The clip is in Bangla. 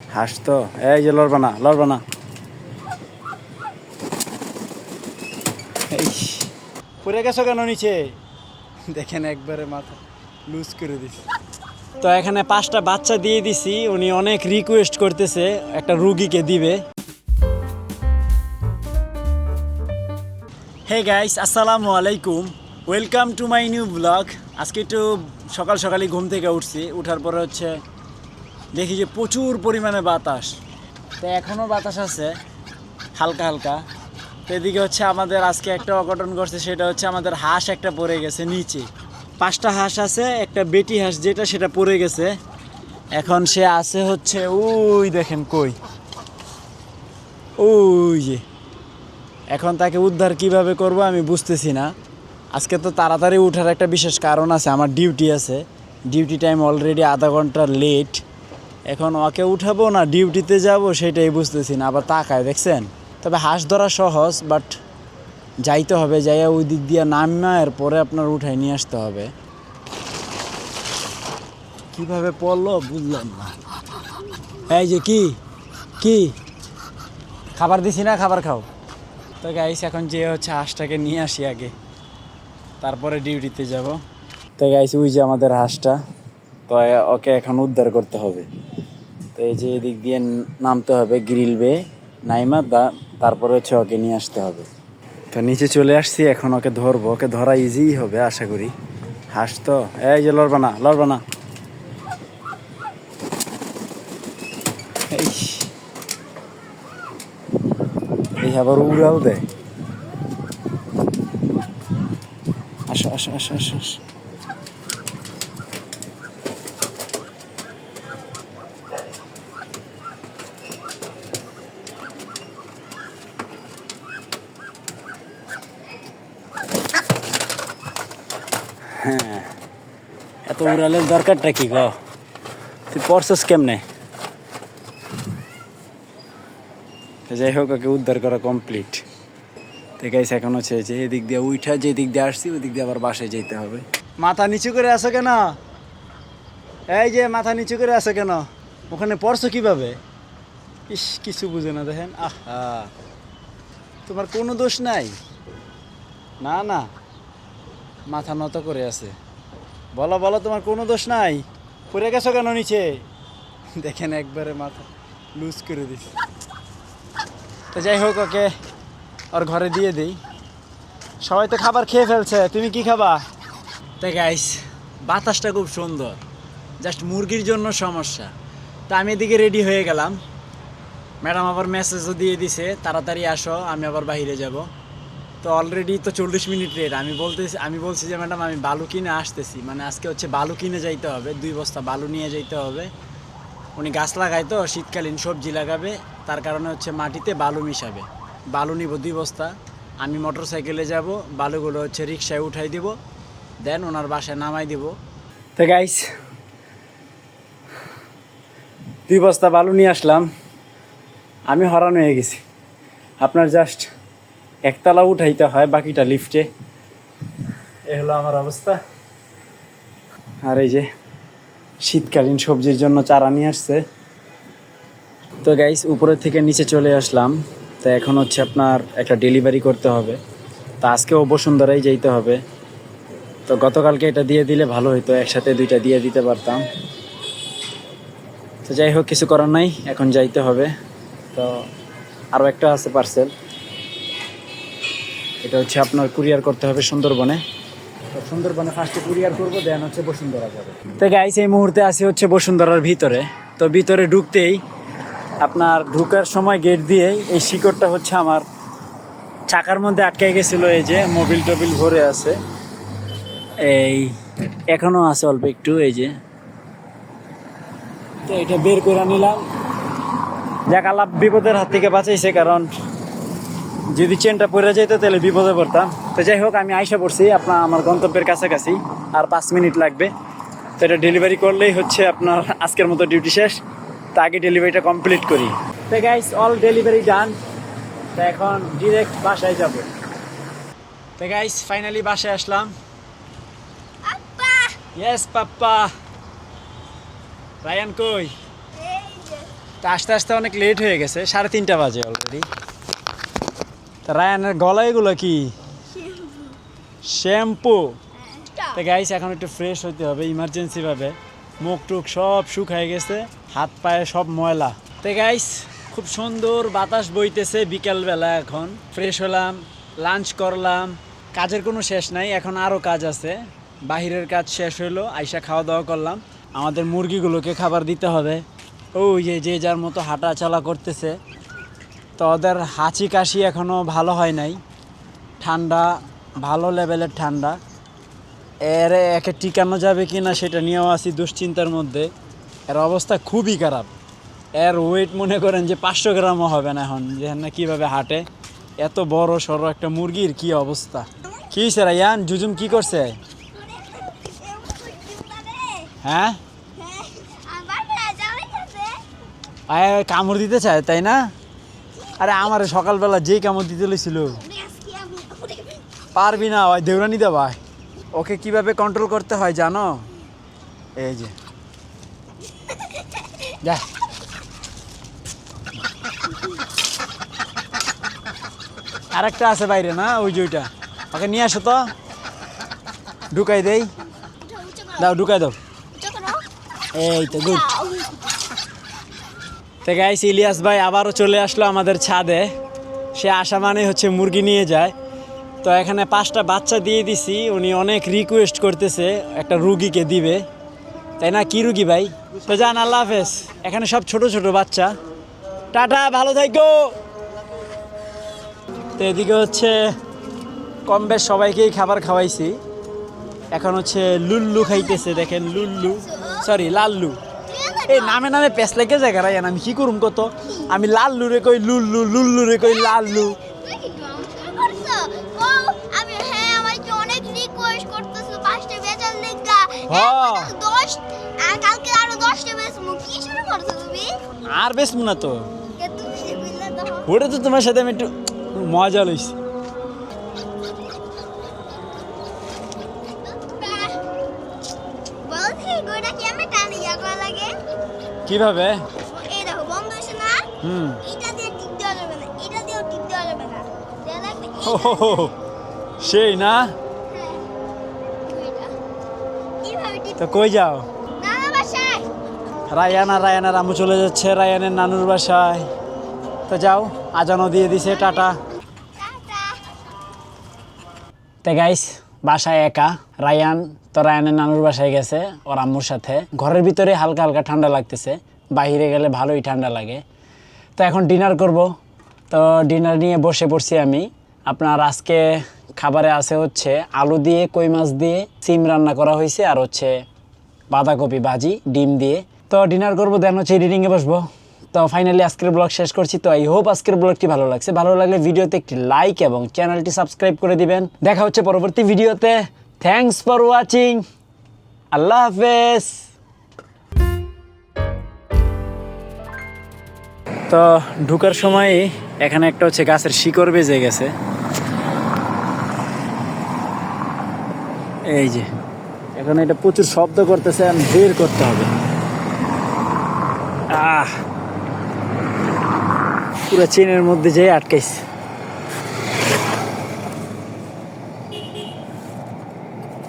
হাস তো। এই যে লড়বা না লড়বা না পড়ে গেছো কেন নিচে? দেখেন একবারে মাথা লুজ করে দিছি। তো এখানে পাঁচটা বাচ্চা দিয়ে দিছি, উনি অনেক রিকোয়েস্ট করতেছে, একটা রুগীকে দিবে। হে গাইস আসসালামু আলাইকুম। Welcome to my new blog আজকে একটু সকাল সকালই ঘুম থেকে উঠছি, উঠার পরে হচ্ছে দেখি যে প্রচুর পরিমাণে বাতাস। তো এখনও বাতাস আছে, হালকা হালকা। তো এদিকে হচ্ছে আমাদের আজকে একটা অঘটন করছে সেটা হচ্ছে আমাদের হাঁস একটা পড়ে গেছে নিচে। পাঁচটা হাঁস আছে, একটা বেটি হাঁস যেটা সেটা পড়ে গেছে। এখন সে আছে হচ্ছে, ওই দেখেন কই। ওই যে। এখন তাকে উদ্ধার কীভাবে করব আমি বুঝতেছি না। আজকে তো তাড়াতাড়ি ওঠার একটা বিশেষ কারণ আছে, আমার ডিউটি আছে। ডিউটি টাইম অলরেডি আধা ঘণ্টা লেট। এখন ওকে উঠাবো না, ডিউটিতে যাব, সেটাই বুঝতেছি না, আবার তাকায়, দেখছেন? তবে হাঁস ধরা সহজ বাট যাইতে হবে, যাইয়া ওই দিক দিয়ে নামা, এরপরে আপনার উঠাই নিয়ে আসতে হবে। কীভাবে পড়ল বুঝলাম না। এই যে কি? কি? খাবার দিছি না, খাবার খাও। তো গাইস এখন যে হচ্ছে হাঁসটাকে নিয়ে আসি আগে। তারপরে ডিউটিতে যাব। তো গাইস ওই যে আমাদের হাঁসটা। তো ওকে এখন উদ্ধার করতে হবে। তো এই যে এদিক দিয়ে নামতে হবে, গ্রিল বে, নাইমা, দা- তারপরে হচ্ছে ওকে নিয়ে আসতে হবে। তো নিচে চলে আসছি, এখন ওকে ধরবো। ওকে ধরা ইজিই হবে, আশা করি। হাঁস তো। এই যে লড়বা না লড়বা না এই আবার উড়াল দেয়। আসো আসো আসো আসো আসো হ্যাঁ এত উড়ালের দরকারটা কি গো? তুই পড়ছস কেমনে? যাই হোক, ওকে উদ্ধার করা কমপ্লিট তো গাইস এখন হচ্ছে যে এদিক দিয়ে উঠা যে দিক দিয়ে আসছি ওই দিক দিয়ে আবার বাসায় যেতে হবে। মাথা নিচু করে আসো কেন? এই যে মাথা নিচু করে আসো কেন? ওখানে পড়ছো কীভাবে? ইস, কিছু বুঝে না দেখেন। আহা! তোমার কোনো দোষ নাই? না না। মাথা নত করে আছে। বলো বলো, তোমার কোনো দোষ নাই। পড়ে গেছো কেন নিচে? দেখেন একবারে মাথা লুজ করে দিছে। তো যাই হোক, ওকে ওর ঘরে দিয়ে দিই। সবাই তো খাবার খেয়ে ফেলছে, তুমি কি খাবা? তাই গাইস বাতাসটা খুব সুন্দর। জাস্ট মুরগির জন্য সমস্যা। তা আমি এদিকে রেডি হয়ে গেলাম। ম্যাডাম আবার মেসেজও দিয়ে দিছে, তাড়াতাড়ি আসো, আমি আবার বাইরে যাব। তো অলরেডি তো চল্লিশ মিনিট লেট আমি বলতেছি, আমি বলছি যে, ম্যাডাম, আমি বালু কিনে আসতেছি। মানে আজকে হচ্ছে বালু কিনে যাইতে হবে, দুই বস্তা বালু নিয়ে যাইতে হবে। উনি গাছ লাগায় তো, শীতকালীন সবজি লাগাবে, তার কারণে হচ্ছে মাটিতে বালু মিশাবে। বালু নিব দুই বস্তা, আমি মোটর সাইকেলে যাব, বালুগুলো হচ্ছে রিক্সায় উঠাই দিব, দেন ওনার বাসায় নামাই দিব। তো গাইস দুই বস্তা বালু নিয়ে আসলাম। আমি হরান হয়ে গেছি। আপনার জাস্ট একতলা উঠাইতে হয়, বাকিটা লিফটে। এ হলো আমার অবস্থা। আর এই যে শীতকালীন সবজির জন্য চারা নিয়ে আসছে। তো গাইস উপরের থেকে নিচে চলে আসলাম। তো এখন হচ্ছে আপনার একটা ডেলিভারি করতে হবে। তো আজকেও বসুন্ধরাই যেতে হবে। তো গতকালকে এটা দিয়ে দিলে ভালো হতো একসাথে দুইটা দিয়ে দিতে পারতাম। তো যাই হোক, কিছু করার নাই, এখন যাইতে হবে। তো আরও একটা আছে পার্সেল এটা হচ্ছে আপনার কুরিয়ার করতে হবে সুন্দরবনে। সুন্দরবনে ফার্স্টে কুরিয়ার করব দেন হচ্ছে বসুন্ধরা যাবে। তো গাইস এই মুহূর্তে আছি হচ্ছে বসুন্ধরার ভিতরে। তো ভিতরে ঢুকতেই আপনার ঢুকার সময় গেট দিয়েই এই শিকড়টা হচ্ছে আমার চাকার মধ্যে আটকে গেছিল, এই যে মোবিল টোবিল ভরে আছে। এই এখনও আছে অল্প একটু, এই যে। তো এটা বের করে নিলাম। যাক, আল্লাহ বিপদের হাত থেকে বাঁচাইছে, কারণ যদি চেনটা পড়ে যেত তাহলে বিপদে পড়তাম। তো যাই হোক আমি আইসা পড়ছি আপনার আমার গন্তব্যের কাছাকাছি আর পাঁচ মিনিট লাগবে। তো এটা ডেলিভারি করলেই হচ্ছে আপনার আজকের মতো ডিউটি শেষ। তা আগে ডেলিভারিটা কমপ্লিট করি। তো গাইস অল ডেলিভারি ডান তো এখন ডিরেক্ট বাসায় যাব। তো গাইস ফাইনালি বাসায় আসলাম। ইয়েস পাপ্পা। রায়ান কই? তো আস্তে আস্তে অনেক লেট হয়ে গেছে সাড়ে তিনটা বাজে অলরেডি রায়ানের গলায় এগুলো কি? শ্যাম্পু। তো গাইস এখন একটু ফ্রেশ হতে হবে ইমার্জেন্সি ভাবে। মুখ টুক সব শুকায় গেছে হাত পায়ে সব ময়লা। তো গাইস খুব সুন্দর বাতাস বইতেছে বিকালবেলা এখন। ফ্রেশ হলাম লাঞ্চ করলাম কাজের কোনো শেষ নাই এখন আরও কাজ আছে। বাহিরের কাজ শেষ হলো আইসা খাওয়া দাওয়া করলাম। আমাদের মুরগিগুলোকে খাবার দিতে হবে। ওই যে যে যার মতো হাঁটা চলা করতেছে। তো ওদের হাঁচি কাশি এখনও ভালো হয় নাই। ঠান্ডা ভালো লেভেলের ঠান্ডা। এর একে টিকানো যাবে কি না সেটা নিয়েও আছি দুশ্চিন্তার মধ্যে। এর অবস্থা খুবই খারাপ। এর ওয়েট মনে করেন যে পাঁচশো গ্রামও হবে না এখন যে না কীভাবে হাঁটে। এত বড় সড়ো একটা মুরগির কি অবস্থা? কি স্যার ইয়ান জুজুম কি করছে? হ্যাঁ? আয় কামড় দিতে চায় তাই না? আরে আমার সকালবেলা যেই কামড় দিতে লইছিল পারবি না ভাই, দেউরানি দে ভাই। ওকে কীভাবে কন্ট্রোল করতে হয় জানো? এই যে। যা। আরেকটা আছে বাইরে না, ওই যে ওইটা। ওকে নিয়ে আসো তো। ঢুকাই দেই। দাও, ঢুকাই দাও। এই তো, গুড। তো গাইস ইলিয়াস ভাই আবারও চলে আসলো আমাদের ছাদে। সে আসা মানে হচ্ছে মুরগি নিয়ে যায়। তো এখানে পাঁচটা বাচ্চা দিয়ে দিছি, উনি অনেক রিকোয়েস্ট করতেছে একটা রুগীকে দিবে। তাই না? কি রুগী ভাই? তো যান, আল্লাহ হাফেজ। এখানে সব ছোট ছোট বাচ্চা। টাটা, ভালো থাকো। তো এদিকে হচ্ছে কম বেশ সবাইকেই খাবার খাওয়াইছি। এখন হচ্ছে লুল্লু খাইতেছে, দেখেন লুল্লু। সরি লাল্লু। এই নামে নামে পেস লেগে যায় আমি কি করুম কত? আমি লাল্লু রে কই লুল্লু লুল্লু রে কই লাল্লু। লু আর বেশ না তো। এ তো। ওটা তো তোমার সাথে আমি একটু মজা লইছি বলছি গোটা কি আমি টানি ইয়া করা লাগে কীভাবে? এই দেখো বন্ধ হয়েছে না? হুম। এটা দিয়ে টিপ দেওয়া যাবে না এটা দিয়েও টিপ দেওয়া যাবে না। দেওয়া লাগবে ও হো হো হো। সেই না? হ্যাঁ তো কই যাও? রায়ানা রায়ানার আমু চলে যাচ্ছে রায়ানের নানুর বাসায়। তো যাও আজানও দিয়ে দিছে টাটা। টাটা। তে গাইস বাসায় একা। রায়ান তো রায়ানের নানুর বাসায় গেছে, ওর আম্মুর সাথে। ঘরের ভিতরে হালকা হালকা ঠান্ডা লাগতেছে, বাইরে গেলে ভালোই ঠান্ডা লাগে। তো এখন ডিনার করব। তো ডিনার নিয়ে বসে পড়ছি আমি। আপনার আজকে খাবারে আছে হচ্ছে আলু দিয়ে, কই মাছ দিয়ে, সিম রান্না করা হয়েছে, আর হচ্ছে বাঁধাকপি ভাজি, ডিম দিয়ে। তো ডিনার করব, দেন হচ্ছে এডিটিংয়ে বসবো। তো ফাইনালি আজকের ব্লগ শেষ করছি, তো আই হোপ আজকের ব্লগটি ভালো লাগছে। ভালো লাগলে ভিডিওতে একটি লাইক এবং চ্যানেলটি সাবস্ক্রাইব করে দিবেন। দেখা হচ্ছে পরবর্তী ভিডিওতে থ্যাঙ্কস ফর ওয়াচিং আল্লাহ হাফেজ। তো ঢুকার সময় এখানে একটা হচ্ছে গাছের শিকড় বেজে গেছে। এই যে, এখন এটা প্রচুর শব্দ করতেছে আর বের করতে হবে। আহ! পুরো চেনের মধ্যে যেয়ে আটকাইছে।